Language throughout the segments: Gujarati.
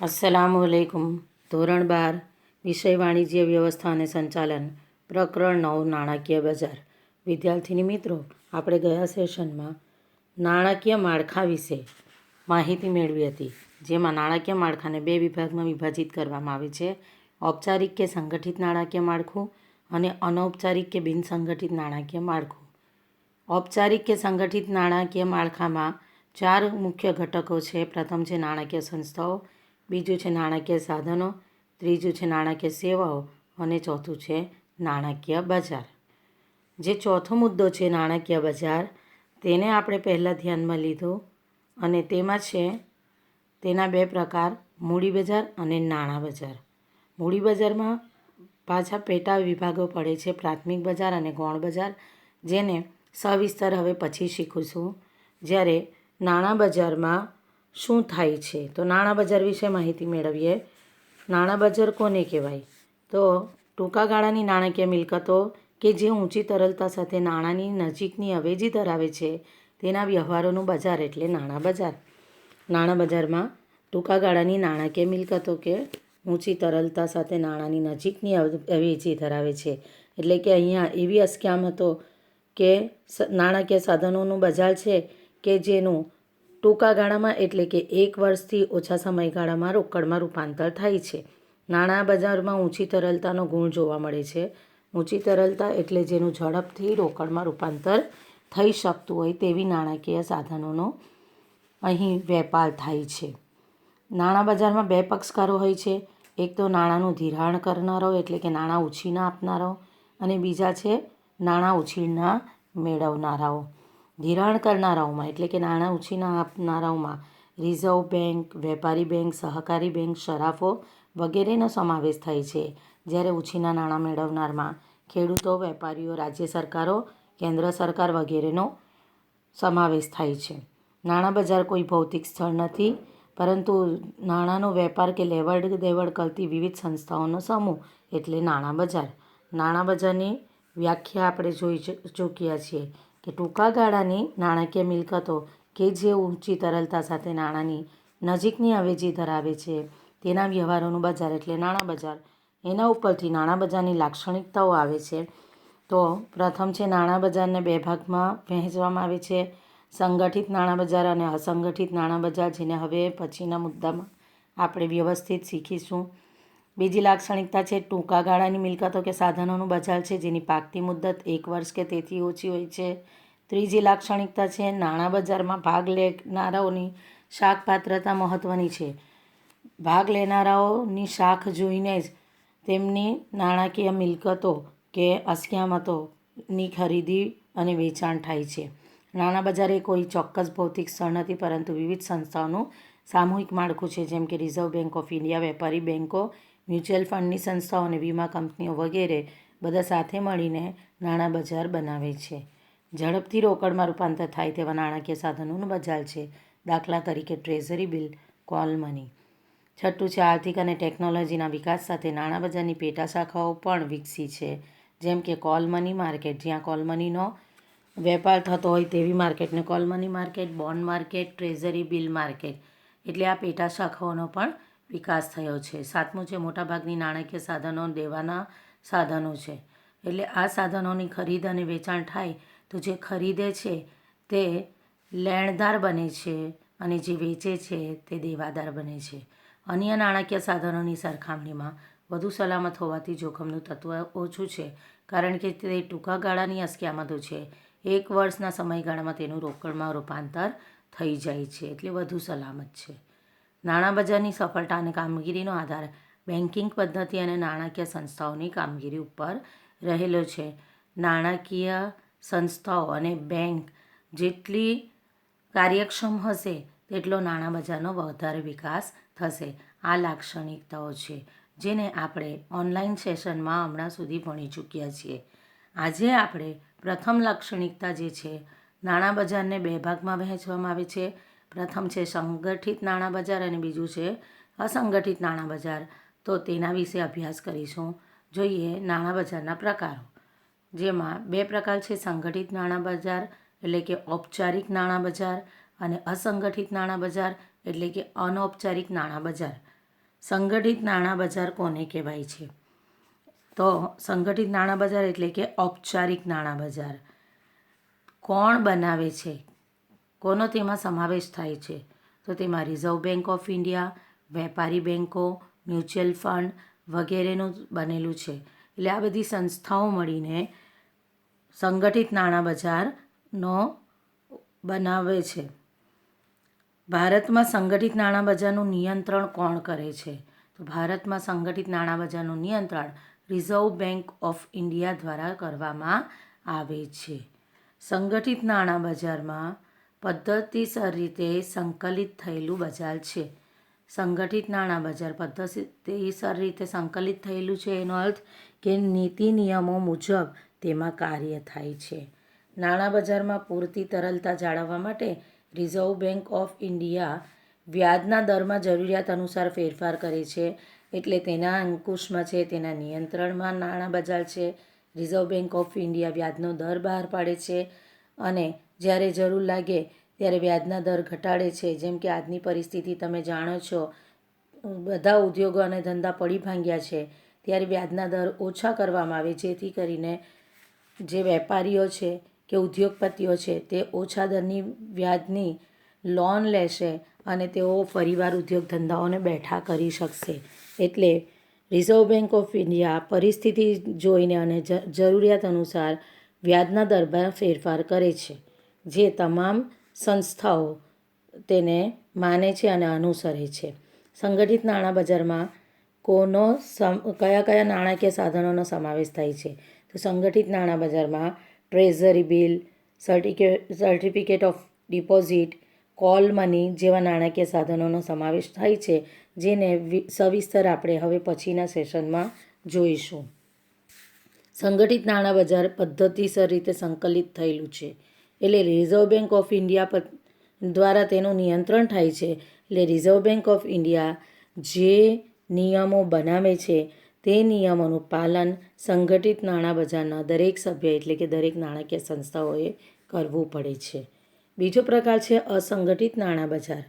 અસલામુ અલૈકુમ ધોરણ બાર વિષય વાણિજ્ય વ્યવસ્થા અને સંચાલન, પ્રકરણ નવ, નાણાકીય બજાર. વિદ્યાર્થીની મિત્રો, આપણે ગયા સેશનમાં નાણાકીય માળખા વિશે માહિતી મેળવી હતી, જેમાં નાણાકીય માળખાને બે વિભાગમાં વિભાજિત કરવામાં આવે છે. ઔપચારિક કે સંગઠિત નાણાકીય માળખું અને અનૌપચારિક કે બિનસંગઠિત નાણાકીય માળખું. ઔપચારિક કે સંગઠિત નાણાકીય માળખામાં ચાર મુખ્ય ઘટકો છે. પ્રથમ છે નાણાકીય સંસ્થાઓ બીજું છે નાણાકીય સાધનો, ત્રીજું છે નાણાકીય સેવાઓ અને ચોથું છે નાણાકીય બજાર. જે ચોથો મુદ્દો છે નાણાકીય બજાર, તેને આપણે પહેલાં ધ્યાનમાં લીધું અને તેમાં છે તેના બે પ્રકાર, મૂડી બજાર અને નાણાં બજાર. મૂડી બજારમાં પાછા પેટા વિભાગો પડે છે પ્રાથમિક બજાર અને ગૌણ બજાર, જેને સવિસ્તર હવે પછી શીખું છું જ્યારે નાણાં બજારમાં શું થાય છે? તો નાણાં બજાર વિશે માહિતી મેળવીએ. નાણાં બજાર કોને કહેવાય? તો ટૂંકા ગાળાની નાણાકીય મિલકતો કે જે ઊંચી તરલતા સાથે નાણાંની નજીકની અવેજી ધરાવે છે, તેના વ્યવહારોનું બજાર એટલે નાણાં બજાર. નાણાં બજારમાં ટૂંકા ગાળાની નાણાકીય મિલકતો કે ઊંચી તરલતા સાથે નાણાંની નજીકની અવેજી ધરાવે છે. એટલે કે અહીંયા એવી અસ્ક્યામ હતો કે નાણાકીય સાધનોનું બજાર છે કે જેનું ટૂંકા ગાળામાં એટલે કે એક વર્ષથી ઓછા સમયગાળામાં રોકડમાં રૂપાંતર થાય છે. નાણાં બજારમાં ઊંચી તરલતાનો ગુણ જોવા મળે છે. ઊંચી તરલતા એટલે જેનું ઝડપથી રોકડમાં રૂપાંતર થઈ શકતું હોય તેવી નાણાકીય સાધનોનો અહીં વેપાર થાય છે. નાણાં બજારમાં બે પક્ષકારો હોય છે. એક તો નાણાંનું ધિરાણ કરનારો એટલે કે નાણાં ઉછીના આપનારો અને બીજા છે નાણાં ઉછીના મેળવનારાઓ. ધિરાણ કરનારાઓમાં, એટલે કે નાણાં ઉછીના આપનારાઓમાં, રિઝર્વ બેંક, વેપારી બેંક, સહકારી બેંક, શરાફો વગેરેનો સમાવેશ થાય છે. જ્યારે ઉછીના નાણાં મેળવનારમાં ખેડૂતો, વેપારીઓ, રાજ્ય સરકારો, કેન્દ્ર સરકાર વગેરેનો સમાવેશ થાય છે. નાણાં બજાર કોઈ ભૌતિક સ્થળ નથી, પરંતુ નાણાંનો વેપાર કે લેવડ દેવડ કરતી વિવિધ સંસ્થાઓનો સમૂહ, એટલે નાણાં બજાર. નાણાં બજારની વ્યાખ્યા આપણે જોઈ ચૂક્યા છીએ. કે ટૂંકા ગાળાની નાણાકીય મિલકતો કે જે ઊંચી તરલતા સાથે નાણાંની નજીકની અવેજી ધરાવે છે. તેના વ્યવહારોનું બજાર એટલે નાણાં બજાર. એના ઉપરથી નાણાં બજારની લાક્ષણિકતાઓ આવે છે. તો પ્રથમ છે, નાણાં બજારને બે ભાગમાં વહેંચવામાં આવે છે. સંગઠિત નાણાં બજાર અને અસંગઠિત નાણાં બજાર, જેને હવે પછીના મુદ્દામાં આપણે વ્યવસ્થિત શીખીશું. બીજી લાક્ષણિકતા છે ટૂંકા ગાળાની મિલકતો કે સાધનોનું બજાર છે જેની પાકતી મુદત એક વર્ષ કે તેથી ઓછી હોય છે. ત્રીજી લાક્ષણિકતા છે નાણાં બજારમાં ભાગ લેનારાઓની શાખ પાત્રતા મહત્ત્વની છે. ભાગ લેનારાઓની શાખ જોઈને જ તેમની નાણાકીય મિલકતો કે અસ્ક્યામતોની ખરીદી અને વેચાણ થાય છે. નાણાં બજાર એ કોઈ ચોક્કસ ભૌતિક સ્થળ નથી, પરંતુ વિવિધ સંસ્થાઓનું સામૂહિક માળખું છે, જેમ કે રિઝર્વ બેંક ઓફ ઇન્ડિયા, વેપારી બેન્કો મ્યુચ્યુઅલ ફંડની સંસ્થાઓ અને વીમા કંપનીઓ વગેરે બધા સાથે મળીને નાણાં બજાર બનાવે છે. ઝડપથી રોકડમાં રૂપાંતર થાય તેવા નાણાકીય સાધનોનું બજાર છે. દાખલા તરીકે ટ્રેઝરી બિલ, કોલ મની. છઠ્ઠું છે, આર્થિક અને ટેકનોલોજીના વિકાસ સાથે નાણાં બજારની પેટા શાખાઓ પણ વિકસી છે. જેમ કે કોલ મની માર્કેટ, જ્યાં કોલ મનીનો વેપાર થતો હોય તેવી માર્કેટને call money market, bond market, treasury bill market. એટલે આ પેટા શાખાઓનો પણ વિકાસ થયો છે. સાતમું છે, મોટાભાગની નાણાકીય સાધનો દેવાના સાધનો છે. એટલે આ સાધનોની ખરીદ અને વેચાણ થાય તો જે ખરીદે છે તે લેણદાર બને છે અને જે વેચે છે તે દેવાદાર બને છે. અન્ય નાણાકીય સાધનોની સરખામણીમાં વધુ સલામત હોવાથી જોખમનું તત્વ ઓછું છે, કારણ કે તે ટૂંકા ગાળાની અસ્ક્યામતો છે. એક વર્ષના સમયગાળામાં તેનું રોકડમાં રૂપાંતર થઈ જાય છે એટલે વધુ સલામત છે. નાણાં બજારની સફળતા અને કામગીરીનો આધાર બેન્કિંગ પદ્ધતિ અને નાણાકીય સંસ્થાઓની કામગીરી ઉપર રહેલો છે. નાણાકીય સંસ્થાઓ અને બેંક જેટલી કાર્યક્ષમ હશે, તેટલો નાણાં બજારનો વધારે વિકાસ થશે. આ લાક્ષણિકતાઓ છે, જેને આપણે ઓનલાઈન સેશનમાં હમણાં સુધી ભણી ચૂક્યા છીએ. આજે આપણે પ્રથમ લાક્ષણિકતા જે છે નાણાં બજારને બે ભાગમાં વહેંચવામાં આવે છે. પ્રથમ છે સંગઠિત નાણાં બજાર અને બીજું છે અસંગઠિત નાણાં બજાર. તો તેના વિશે અભ્યાસ કરીશું. જોઈએ નાણાં બજારના પ્રકારો. જેમાં બે પ્રકાર છે સંગઠિત નાણાં બજાર, એટલે કે ઔપચારિક નાણાં બજાર, અને અસંગઠિત નાણાં બજાર, એટલે કે અનૌપચારિક નાણાં બજાર. સંગઠિત નાણાં બજાર કોને કહેવાય છે? તો સંગઠિત નાણાં બજાર એટલે કે ઔપચારિક નાણાં બજાર. કોણ બનાવે છે? કોનો તેમાં સમાવેશ થાય છે. તો તેમાં રિઝર્વ બેંક ઓફ ઇન્ડિયા, વેપારી બેન્કો મ્યુચ્યુઅલ ફંડ વગેરેનું બનેલું છે. એટલે આ બધી સંસ્થાઓ મળીને સંગઠિત નાણાં બજારનો બનાવે છે. ભારતમાં સંગઠિત નાણાં બજારનું નિયંત્રણ કોણ કરે છે? તો ભારતમાં સંગઠિત નાણાં બજારનું નિયંત્રણ રિઝર્વ બેંક ઓફ ઇન્ડિયા દ્વારા કરવામાં આવે છે. સંગઠિત નાણાં બજારમાં પદ્ધતિસર રીતે સંકલિત થયેલું બજાર છે. સંગઠિત નાણાં બજાર પદ્ધતિસર રીતે સંકલિત થયેલું છે. એનો અર્થ કે નીતિ નિયમો મુજબ તેમાં કાર્ય થાય છે. નાણાં બજારમાં પૂરતી તરલતા જાળવવા માટે રિઝર્વ બેંક ઓફ ઇન્ડિયા વ્યાજના દરમાં જરૂરિયાત અનુસાર ફેરફાર કરે છે. એટલે તેના અંકુશમાં છે, તેના નિયંત્રણમાં નાણાં બજાર છે. રિઝર્વ બેંક ઓફ ઇન્ડિયા વ્યાજનો દર બહાર પાડે છે અને જ્યારે જરૂર લાગે ત્યારે વ્યાજના દર ઘટાડે છે. જેમ કે આજની પરિસ્થિતિ તમે જાણો છો, બધા ઉદ્યોગો અને ધંધા પડી ભાંગ્યા છે. ત્યારે વ્યાજના દર ઓછા કરવામાં આવે, જેથી કરીને જે વેપારીઓ છે કે ઉદ્યોગપતિઓ છે, તે ઓછા દરની વ્યાજની લોન લેશે અને તેઓ ફરીવાર ઉદ્યોગ ધંધાઓને બેઠા કરી શકશે. એટલે રિઝર્વ બેંક ઓફ ઇન્ડિયા પરિસ્થિતિ જોઈને અને જરૂરિયાત અનુસાર વ્યાજના દરમાં ફેરફાર કરે છે. જે તમામ સંસ્થાઓ તેને માને છે અને અનુસરે છે. સંગઠિત નાણાં બજારમાં કોનો સમ, કયા કયા નાણાકીય સાધનોનો સમાવેશ થાય છે? તો સંગઠિત નાણાં બજારમાં treasury bill, સર્ટિકે, certificate of deposit, call money જેવા નાણાકીય સાધનોનો સમાવેશ થાય છે, જેને સવિસ્તર આપણે હવે પછીના સેશનમાં જોઈશું. સંગઠિત નાણાં બજાર પદ્ધતિસર રીતે સંકલિત થયેલું છે. એટલે રિઝર્વ બેંક ઓફ ઇન્ડિયા દ્વારા તેનું નિયંત્રણ થાય છે. એટલે રિઝર્વ બેંક ઓફ ઇન્ડિયા જે નિયમો બનાવે છે, તે નિયમોનું પાલન સંગઠિત નાણાં બજારના દરેક સભ્ય એટલે કે દરેક નાણાકીય સંસ્થાઓએ કરવું પડે છે. બીજો પ્રકાર છે અસંગઠિત નાણાં બજાર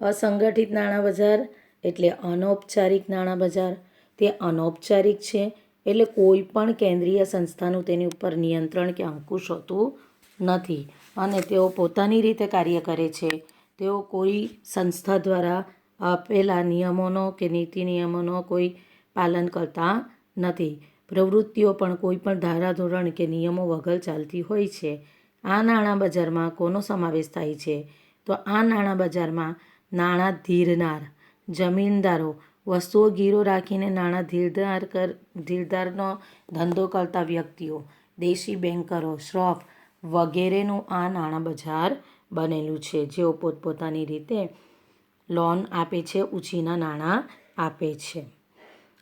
અસંગઠિત નાણાં બજાર એટલે અનૌપચારિક નાણાં બજાર તે અનૌપચારિક છે એટલે કોઈ પણ કેન્દ્રીય સંસ્થાનું તેની ઉપર નિયંત્રણ કે અંકુશ હોતું નથી. અને તેઓ પોતાની રીતે કાર્ય કરે છે. તેઓ કોઈ સંસ્થા દ્વારા આપેલા નિયમોનો કે નીતિ નિયમોનો કોઈ પાલન કરતા નથી. પ્રવૃત્તિઓ પણ કોઈ પણ ધારાધોરણ કે નિયમો વગર ચાલતી હોય છે. આ નાણાં બજારમાં કોનો સમાવેશ થાય છે? તો આ નાણાં બજારમાં નાણાં ધીરનાર, જમીનદારો, વસ્તુઓ ગીરો રાખીને નાણાં ધીરધાર કર ધીરધારનો ધંધો કરતા વ્યક્તિઓ, દેશી બેન્કરો, શ્રોફ વગેરેનું આ નાણાં બજાર બનેલું છે. જેઓ પોતપોતાની રીતે લોન આપે છે, ઉછીના નાણાં આપે છે.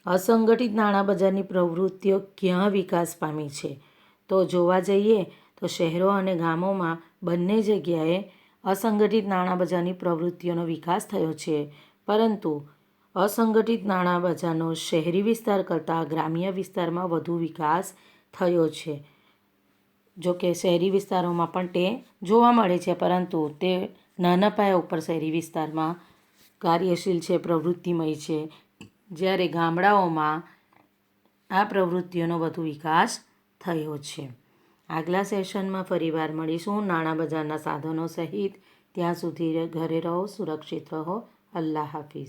અસંગઠિત નાણાં બજારની પ્રવૃત્તિઓ ક્યાં વિકાસ પામી છે? તો જોવા જઈએ તો શહેરો અને ગામોમાં બંને જગ્યાએ અસંગઠિત નાણાં બજારની પ્રવૃત્તિઓનો વિકાસ થયો છે. પરંતુ અસંગઠિત નાણાં બજારનો શહેરી વિસ્તાર કરતાં ગ્રામ્ય વિસ્તારમાં વધુ વિકાસ થયો છે. જો કે શહેરી વિસ્તારોમાં પણ તે જોવા મળે છે, પરંતુ તે નાના પાયા ઉપર શહેરી વિસ્તારમાં કાર્યશીલ છે, પ્રવૃત્તિમય છે. જ્યારે ગામડાઓમાં આ પ્રવૃત્તિઓનો વધુ વિકાસ થયો છે. આગલા સેશનમાં ફરીવાર મળીશું. નાણાં બજારના સાધનો સહિત ત્યાં સુધી ઘરે રહો, સુરક્ષિત રહો. અલ્લાહ હાફિઝ.